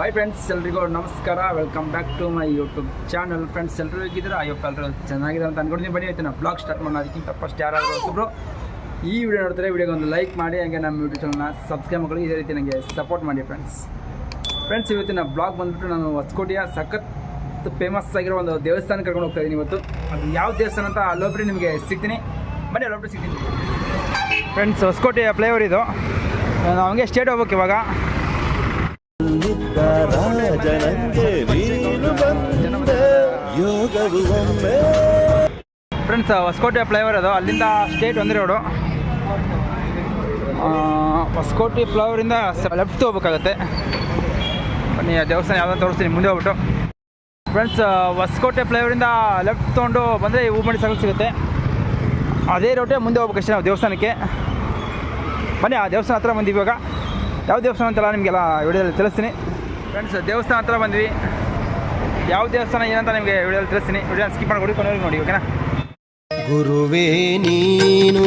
Hi friends ಎಲ್ರಿಗೂ ನಮಸ್ಕಾರ. Welcome back to my YouTube channel friends ಎಲ್ಲರೂ ಹೇಗಿದ್ದೀರಾ? ಅಯ್ಯಪ್ಪ ಎಲ್ಲರೂ ಚೆನ್ನಾಗಿದೆ ಅಂತ ಅನ್ಕೊಂಡಿದ್ದೀನಿ. ಬನ್ನಿ ಆಯ್ತು ನಾ ಬ್ಲಾಗ್ ಸ್ಟಾರ್ಟ್ ಮಾಡೋಣ. ಅದಕ್ಕಿಂತ ಫಸ್ಟ್ ಯಾರಾದರೂ ಹೊಸಬ್ರು ಈ ವಿಡಿಯೋ ನೋಡ್ತಾರೆ ವಿಡಿಯೋಗೆ ಒಂದು ಲೈಕ್ ಮಾಡಿ ಹಾಗೆ ನಮ್ಮ ಯೂಟ್ಯೂಬ್ ಚಾನಲ್ನ ಸಬ್ಸ್ಕ್ರೈಬ್ ಮಾಡಿ ಇದೇ ರೀತಿ ನನಗೆ ಸಪೋರ್ಟ್ ಮಾಡಿ ಫ್ರೆಂಡ್ಸ್ ಫ್ರೆಂಡ್ಸ್ ಇವತ್ತಿನ ಬ್ಲಾಗ್ ಬಂದುಬಿಟ್ಟು ನಾನು ಹೊಸಕೋಟೆಯ ಸಖತ್ ಫೇಮಸ್ ಆಗಿರೋ ಒಂದು ದೇವಸ್ಥಾನ ಕರ್ಕೊಂಡು ಹೋಗ್ತಾ ಇದ್ದೀನಿ ಇವತ್ತು. ಅದು ಯಾವ ದೇವಸ್ಥಾನ ಅಂತ ಅಲ್ಲೊಬ್ಬರಿ ನಿಮಗೆ ಸಿಗ್ತೀನಿ. ಬನ್ನಿ ಅಲ್ಲೊಬ್ಬರು ಸಿಗ್ತೀನಿ. ಫ್ರೆಂಡ್ಸ್ ಹೊಸಕೋಟೆಯ ಫ್ಲೇವರ್ ಇದು. ನಾವು ಹಂಗೆ ಸ್ಟೇಟ್ ಹೋಗ್ಬೇಕು ಇವಾಗ. ಫ್ರೆಂಡ್ಸ್ ಹೊಸಕೋಟೆ ಫ್ಲೈವರ್ ಅದು. ಅಲ್ಲಿಂದ ಸ್ಟೇಟ್ ಒಂದೇ ರೋಡು ಹೊಸಕೋಟೆ ಫ್ಲೈವರಿಂದ ಲೆಫ್ಟ್ ಹೋಗ್ಬೇಕಾಗತ್ತೆ. ಬನ್ನಿ ದೇವಸ್ಥಾನ ಯಾವ್ದು ತೋರಿಸ್ತೀನಿ, ಮುಂದೆ ಹೋಗ್ಬಿಟ್ಟು. ಫ್ರೆಂಡ್ಸ್ ಹೊಸಕೋಟೆ ಫ್ಲೈವರಿಂದ ಲೆಫ್ಟ್ ತೊಗೊಂಡು ಬಂದರೆ ಹೂಮಡಿ ಸರ್ಕಲ್ ಸಿಗುತ್ತೆ. ಅದೇ ರೋಟೆ ಮುಂದೆ ಹೋಗ್ಬೇಕಷ್ಟೇ ನಾವು ದೇವಸ್ಥಾನಕ್ಕೆ. ಬನ್ನಿ, ಆ ದೇವಸ್ಥಾನ ಹತ್ರ ಬಂದಿವಾಗ ಯಾವ ದೇವಸ್ಥಾನ ಅಂತೆಲ್ಲ ನಿಮಗೆಲ್ಲ ವಿಡಿಯೋದಲ್ಲಿ ತಿಳಿಸ್ತೀನಿ. ಫ್ರೆಂಡ್ಸ್ ದೇವಸ್ಥಾನ ಹತ್ರ ಬಂದ್ವಿ. ಯಾವ ದೇವಸ್ಥಾನ ಏನಂತ ನಿಮಗೆ ವಿಡಿಯೋದಲ್ಲಿ ತಿಳಿಸ್ತೀನಿ. ವಿಡಿಯೋ ಸ್ಕಿಪ್ ಮಾಡಿ ಕೊನೆವರೆಗೂ ನೋಡಿ ಓಕೆನಾ ಗುರುವೇ ನೀನು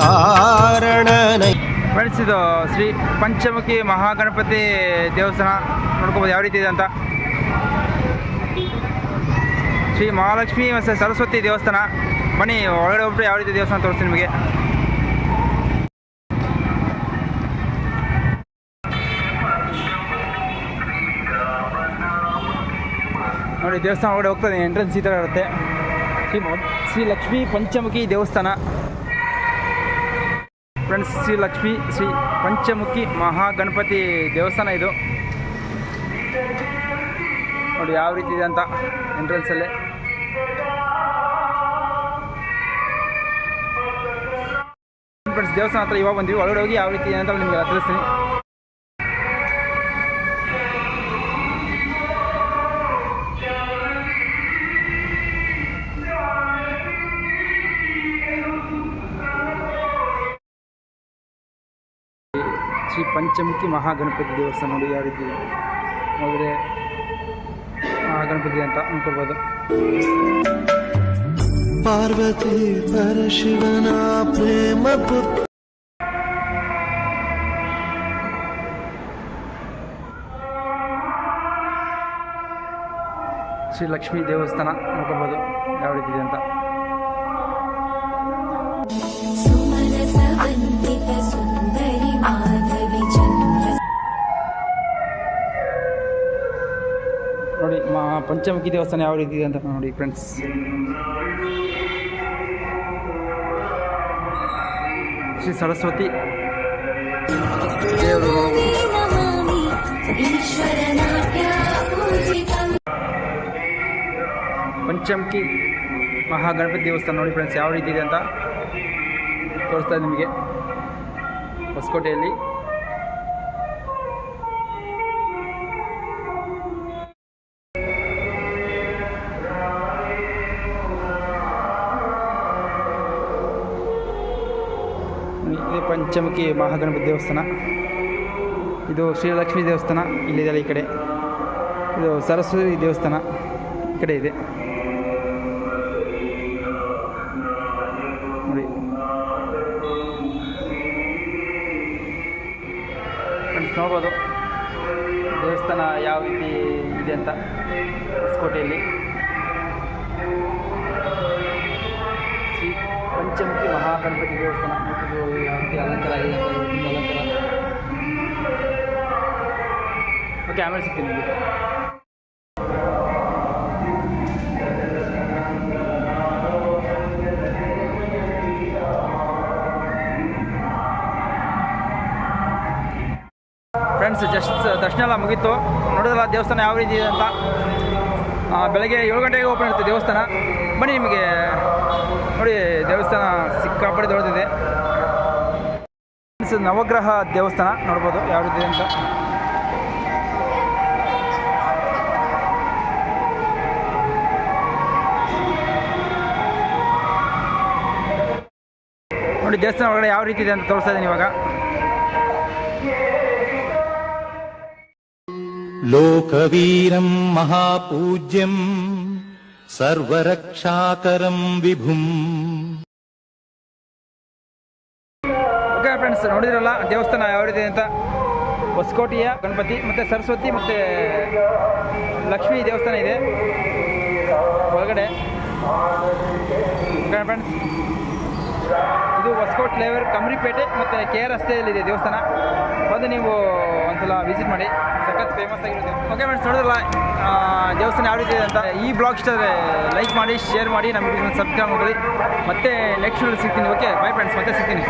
ಕಾರಣ ಫ್ರೆಂಡ್ಸ್ ಇದು ಶ್ರೀ ಪಂಚಮುಖಿ ಮಹಾಗಣಪತಿ ದೇವಸ್ಥಾನ. ನೋಡ್ಕೋಬೋದು ಯಾವ ರೀತಿ ಇದೆ ಅಂತ. ಶ್ರೀ ಮಹಾಲಕ್ಷ್ಮಿ ಮತ್ತು ಸರಸ್ವತಿ ದೇವಸ್ಥಾನ. ಬನ್ನಿ ಒಳಗಡೆ ಹೋಗ್ಬಿಟ್ಟು ಯಾವ ರೀತಿ ದೇವಸ್ಥಾನ ತೋರಿಸ್ತೀನಿ ನಿಮಗೆ. ನೋಡಿ, ದೇವಸ್ಥಾನ ಒಳಗಡೆ ಹೋಗ್ತದೆ ಎಂಟ್ರೆನ್ಸ್ ಈ ಥರ ಇರುತ್ತೆ. ಶ್ರೀ ಶ್ರೀ ಲಕ್ಷ್ಮೀ ಪಂಚಮುಖಿ ದೇವಸ್ಥಾನ. ಫ್ರೆಂಡ್ಸ್ ಶ್ರೀ ಲಕ್ಷ್ಮಿ, ಶ್ರೀ ಪಂಚಮುಖಿ ಮಹಾಗಣಪತಿ ದೇವಸ್ಥಾನ ಇದು. ನೋಡಿ, ಯಾವ ರೀತಿ ಇದೆ ಅಂತ ಎಂಟ್ರೆನ್ಸಲ್ಲಿ ಫ್ರೆಂಡ್ಸ್ ದೇವಸ್ಥಾನ ಹತ್ರ ಇವಾಗ ಬಂದ್ವಿ. ಒಳಗಡೆ ಹೋಗಿ ಯಾವ ರೀತಿ ಇದೆ ಅಂತ ನಿಮಗೆ ತಿಳಿಸ್ತೀನಿ. ಶ್ರೀ ಪಂಚಮುಖಿ ಮಹಾಗಣಪತಿ ದೇವಸ್ಥಾನ ನೋಡಿ ಯಾವ ರೀತಿ ಹೋದರೆ ಮಹಾಗಣಪತಿ ಅಂತ ಅನ್ಕೋಬೋದು. ಪಾರ್ವತಿ ಪರಶಿವನ ಪ್ರೇಮ ಶ್ರೀ ಲಕ್ಷ್ಮೀ ದೇವಸ್ಥಾನ ನೋಡ್ಕೋಬೋದು ಯಾವ ರೀತಿ ಇದೆ ಅಂತ. ಪಂಚಮುಖಿ ದೇವಸ್ಥಾನ ಯಾವ ರೀತಿ ಇದೆ ಅಂತ ನೋಡಿ ಫ್ರೆಂಡ್ಸ್ ಶ್ರೀ ಸರಸ್ವತಿ. ದೇವರು ಪಂಚಮುಖಿ ಮಹಾಗಣಪತಿ ದೇವಸ್ಥಾನ ನೋಡಿ ಫ್ರೆಂಡ್ಸ್ ಯಾವ ರೀತಿ ಇದೆ ಅಂತ ತೋರಿಸ್ತಾ ನಿಮಗೆ ಹೊಸಕೋಟೆಯಲ್ಲಿ. ಇದು ಪಂಚಮುಖಿ ಮಹಾಗಣಪತಿ ದೇವಸ್ಥಾನ. ಇದು ಶ್ರೀಲಕ್ಷ್ಮಿ ದೇವಸ್ಥಾನ ಇಲ್ಲಿದೆ ಈ ಕಡೆ. ಇದು ಸರಸ್ವತಿ ದೇವಸ್ಥಾನ, ಈ ಕಡೆ ಇದೆ. ನೋಡಿ. ನೋಡ್ಬೋದು. ದೇವಸ್ಥಾನ ಯಾವ ರೀತಿ ಇದೆ ಅಂತ ಹೊಸಕೋಟೆಯಲ್ಲಿ. ಪಂಚಮುಖಿ ಮಹಾಗಣಪತಿ ದೇವಸ್ಥಾನ ಮತ್ತು ಯಾವ ಅಲಂಕಾರ ಅಲಂಕಾರ ಓಕೆ ಆಮೇಲೆ ಸಿಗ್ತೀನಿ ನಿಮಗೆ. ಫ್ರೆಂಡ್ಸ್ ಜಸ್ಟ್ ದರ್ಶನ ಎಲ್ಲ ಮುಗೀತು. ನೋಡಿದ್ರಲ್ಲ ದೇವಸ್ಥಾನ ಯಾವ ರೀತಿ ಇದೆ ಅಂತ? ಬೆಳಗ್ಗೆ ಏಳು ಗಂಟೆಗೆ ಓಪನ್ ಇರುತ್ತೆ ದೇವಸ್ಥಾನ. ಬನ್ನಿ ನಿಮಗೆ ನೋಡಿ ದೇವಸ್ಥಾನ ಸಿಕ್ಕಾಪಟ್ಟೆ ದೊಡ್ಡದಿದೆ. ನವಗ್ರಹ ದೇವಸ್ಥಾನ ನೋಡ್ಬೋದು ಯಾವ ರೀತಿ ಅಂತ. ನೋಡಿ ದೇವಸ್ಥಾನ ಒಳಗಡೆ ಯಾವ ರೀತಿ ಇದೆ ಅಂತ ತೋರಿಸ್ತಾ ಇದ್ದೀನಿ ಇವಾಗ. ಲೋಕವೀರಂ ಮಹಾಪೂಜ್ಯಂ. ಸರ್ವರಕ್ಷಾಕರಂ ವಿಭುಂ. ಓಕೆ ಫ್ರೆಂಡ್ಸ್ ನೋಡಿದ್ರಲ್ಲ, ದೇವಸ್ಥಾನ ಯಾವ ಅಂತ? ಹೊಸಕೋಟೆಯ ಗಣಪತಿ ಮತ್ತು ಸರಸ್ವತಿ ಮತ್ತು ಲಕ್ಷ್ಮೀ ದೇವಸ್ಥಾನ ಇದೆ. ಒಳಗಡೆ. ಫ್ರೆಂಡ್ಸ್ ಇದು ಹೊಸಕೋಟ್ ಲೇವರ್ ಕಮ್ರಿಪೇಟೆ ಮತ್ತು ಕೆ ಆರ್ ರಸ್ತೆಯಲ್ಲಿದೆ ದೇವಸ್ಥಾನ. ಬಂದು ನೀವು ಒಂದ್ಸಲ ವಿಸಿಟ್ ಮಾಡಿ. ಸಖತ್ ಫೇಮಸ್ ಆಗಿರುತ್ತೆ. ಓಕೆ ಫ್ರೆಂಡ್ಸ್ ನೋಡಿದ್ರಲ್ಲ ದೇವಸ್ಥಾನ ಯಾವ ರೀತಿ ಇದೆ ಅಂತ ಈ ಬ್ಲಾಗ್ ಇಷ್ಟ ಲೈಕ್ ಮಾಡಿ ಶೇರ್ ಮಾಡಿ ನಮ್ಮ ಸಬ್ಸ್ಕ್ರೈಬ್ ಮಾಡಿ ಮತ್ತೆ ನೆಕ್ಸ್ಟ್ ಸಿಗ್ತೀನಿ. ಓಕೆ ಬೈ ಫ್ರೆಂಡ್ಸ್ ಮತ್ತೆ ಸಿಗ್ತೀನಿ.